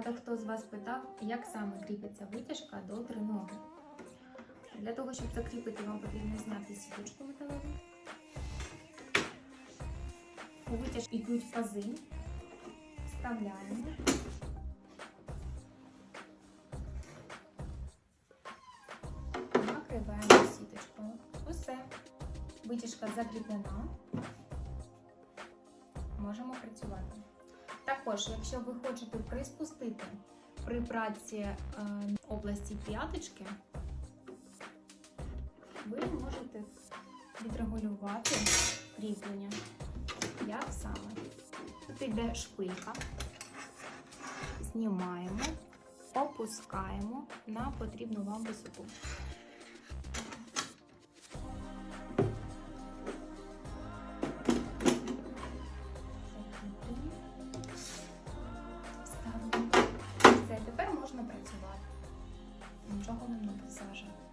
Багато хто з вас питав, як саме кріпиться витяжка до триноги. Для того, щоб закріпити, вам потрібно зняти сіточку металеву. У витяжки йдуть пази. Вставляємо. Накриваємо сіточкою. Усе. Витяжка закріплена. Можемо працювати. Також, якщо ви хочете приспустити при праці е, області п'яточки, ви можете відрегулювати кріплення. Як саме? Тут йде шпилька, знімаємо, опускаємо на потрібну вам висоту. Можна працювати. Нічого нам не заважає.